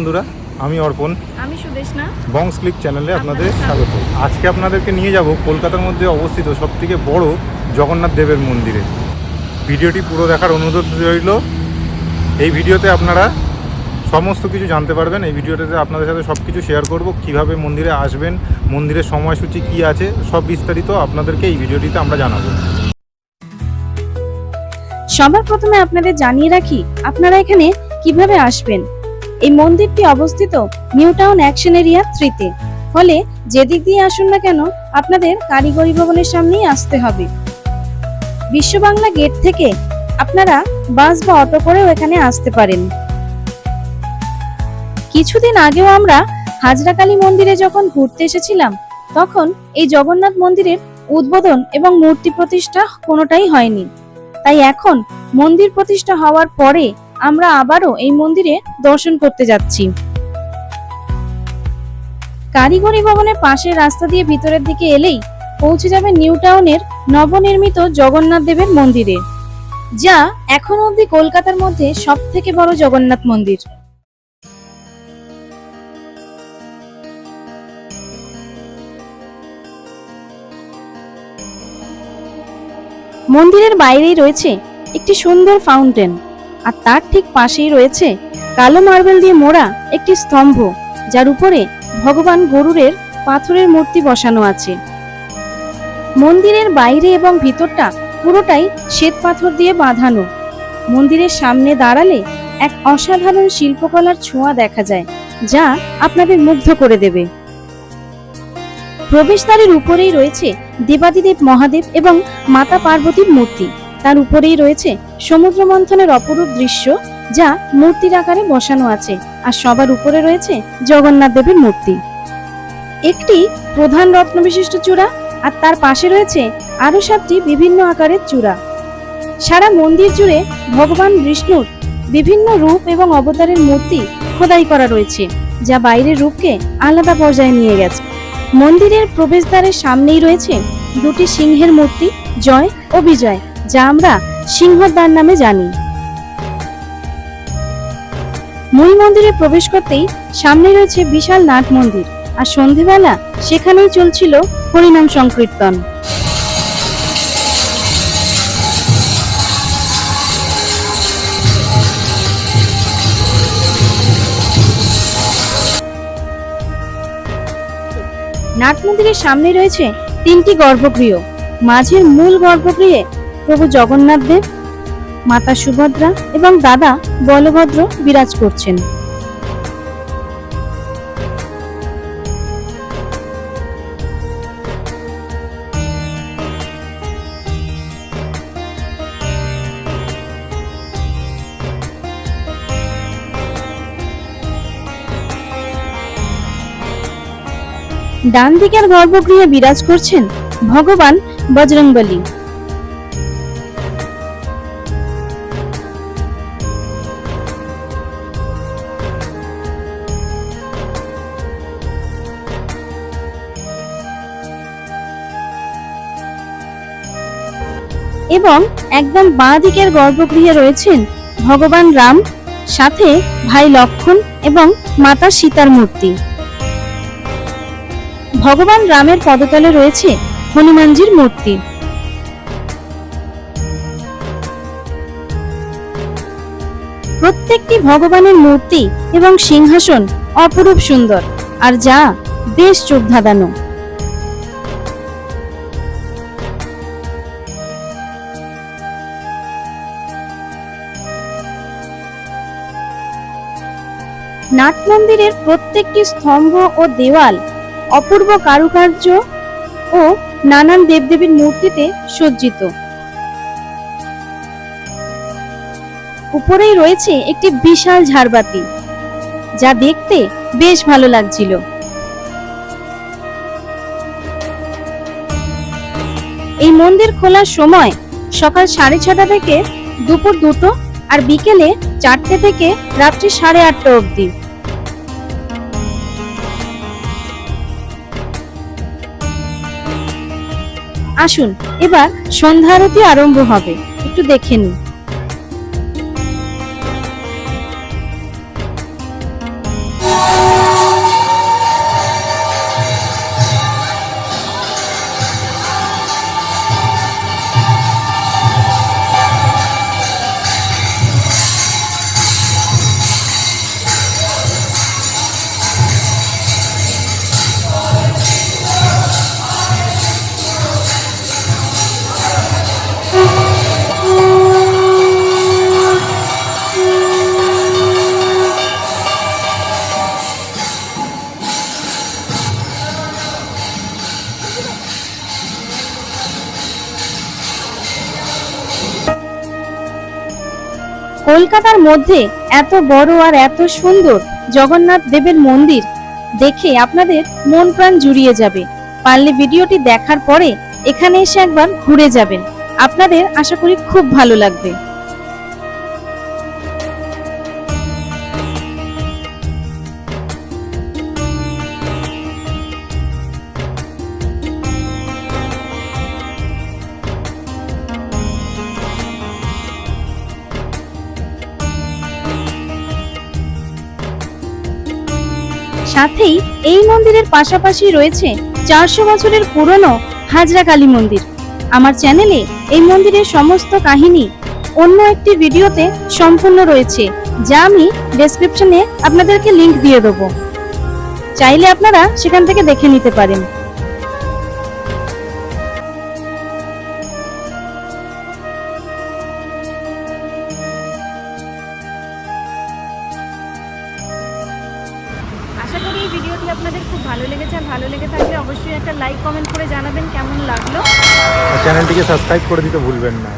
বন্ধুরা আমি অর্পণ। আমি সুদেশনা। বংস ক্লিক চ্যানেলে আপনাদের আপনাদের স্বাগত। আজকে আপনাদেরকে নিয়ে যাব কলকাতার মধ্যে অবস্থিত সবথেকে বড় জগন্নাথ দেবের মন্দিরে। ভিডিওটি পুরো দেখার অনুরোধ রইল। এই ভিডিওতে আপনারা সমস্ত কিছু জানতে পারবেন। এই ভিডিওটাতে আপনাদের সাথে সব কিছু শেয়ার করব। কীভাবে মন্দিরে আসবেন মন্দিরের সময়সূচি কি আছে সব বিস্তারিত আপনাদেরকে এই ভিডিওটিতে আমরা জানাব। সবার প্রথমে আপনাদের জানিয়ে রাখি আপনারা এখানে কীভাবে আসবেন? এই মন্দিরটি অবস্থিত নিউ টাউন অ্যাকশন এরিয়া থ্রিতে। ফলে যেদিক দিয়ে আসুন না কেন, আপনাদের কারিগরি ভবনের সামনেই আসতে হবে। বিশ্ব বাংলা গেট থেকে আপনারা বাস বা অটো করেও এখানে আসতে পারেন। কিছুদিন আগেও আমরা হাজরাকালী মন্দিরে যখন ঘুরতে এসেছিলাম, তখন এই জগন্নাথ মন্দিরের উদ্বোধন এবং মূর্তি প্রতিষ্ঠা কোনোটাই হয়নি। তাই এখন মন্দির প্রতিষ্ঠা হওয়ার পরে আমরা আবারও এই মন্দিরে দর্শন করতে যাচ্ছি। কারিগরি ভবনের পাশের রাস্তা দিয়ে ভিতরের দিকে এলেই পৌঁছে যাবে নিউ টাউনের নবনির্মিত জগন্নাথ দেবের মন্দিরে, যা এখনও অবধি কলকাতার মধ্যে সব থেকে বড় জগন্নাথ মন্দির। মন্দিরের বাইরেই রয়েছে একটি সুন্দর ফাউন্টেন। আর তার ঠিক পাশেই রয়েছে কালো মার্বেল দিয়ে মোড়া একটি স্তম্ভ, যার উপরে ভগবান গরুরের পাথরের মূর্তি বসানো আছে। মন্দিরের বাইরে এবং ভিতরটা পুরোটাই শ্বেত পাথর দিয়ে বাঁধানো। মন্দিরের সামনে দাঁড়ালে এক অসাধারণ শিল্পকলার ছোঁয়া দেখা যায়, যা আপনাদের মুগ্ধ করে দেবে। প্রবেশদ্বারের উপরেই রয়েছে দেবাদিদেব মহাদেব এবং মাতা পার্বতীর মূর্তি। তার উপরেই রয়েছে সমুদ্র মন্থনের অপরূপ দৃশ্য, যা মূর্তির আকারে বসানো আছে, আর সবার উপরে রয়েছে জগন্নাথ দেবের মূর্তি। একটি প্রধান রত্ন বিশিষ্ট চূড়া, আর তার পাশে রয়েছে আরও সাতটি বিভিন্ন আকারের চূড়া। সারা মন্দির জুড়ে ভগবান বিষ্ণুর বিভিন্ন রূপ এবং অবতারের মূর্তি খোদাই করা রয়েছে, যা বাইরের রূপকে আলাদা পর্যায়ে নিয়ে গেছে। মন্দিরের প্রবেশদ্বারের সামনেই রয়েছে দুটি সিংহের মূর্তি, জয় ও বিজয়। যা আমরা সিংহদ্বার নামে জানি। মূল মন্দিরে প্রবেশ করতেই সামনে রয়েছে বিশাল নাট মন্দির, আর সন্ধেবেলা সেখানেই চলছিল হরিনাম সংকীর্তন। নাট মন্দিরের সামনে রয়েছে তিনটি গর্ভগৃহ, মাঝের মূল গর্ভগৃহে প্রভু জগন্নাথ দেব, মাতা সুভদ্রা এবং দাদা বলভদ্র বিরাজ করছেন। ডান দিকের গর্ভগৃহে বিরাজ করছেন ভগবান বজরংবলী। এবং একদম বাঁ দিকের গর্ভগৃহে রয়েছেন ভগবান রাম, সাথে ভাই লক্ষণ এবং মাতা সীতার মূর্তি। ভগবান রামের পদতলে রয়েছে হনুমানজির মূর্তি। প্রত্যেকটি ভগবানের মূর্তি এবং সিংহাসন অপরূপ সুন্দর, আর যা বেশ চোখ ধাঁধানো। নাট মন্দিরের প্রত্যেকটি স্তম্ভ ও দেওয়াল, অপূর্ব কারুকার্য ও নানান দেবদেবীর মূর্তিতে সজ্জিত। উপরেই রয়েছে একটি বিশাল ঝাড়বাতি, যা দেখতে বেশ ভালো লাগছিল। এই মন্দির খোলার সময় সকাল সাড়ে ছটা থেকে দুপুর দুটো আর বিকেলে চারটে থেকে রাত্রি সাড়ে আটটা অবধি। আসুন এবার সন্ধ্যা আরতি আরম্ভ হবে। একটু দেখে নিন। কলকাতার মধ্যে এত বড় আর এত সুন্দর জগন্নাথ দেবের মন্দির দেখে আপনাদের মন প্রাণ জুড়িয়ে যাবে। পারলে ভিডিওটি দেখার পরে এখানে এসে একবার ঘুরে যাবেন। আপনাদের আশা করি খুব ভালো লাগবে। সাথেই এই মন্দিরের পাশাপাশি রয়েছে চারশো বছরের পুরনো হাজরা কালী মন্দির। আমার চ্যানেলে এই মন্দিরের সমস্ত কাহিনী, অন্য একটি ভিডিওতে সম্পূর্ণ রয়েছে, যা আমি ডেসক্রিপশনে আপনাদেরকে লিংক দিয়ে দেবো। চাইলে আপনারা সেখান থেকে দেখে নিতে পারেন। ভালো লেগে থাকলে অবশ্যই একটা লাইক কমেন্ট করে জানাবেন কেমন লাগল। চ্যানেলটিকে সাবস্ক্রাইব করে দিতে ভুলবেন না।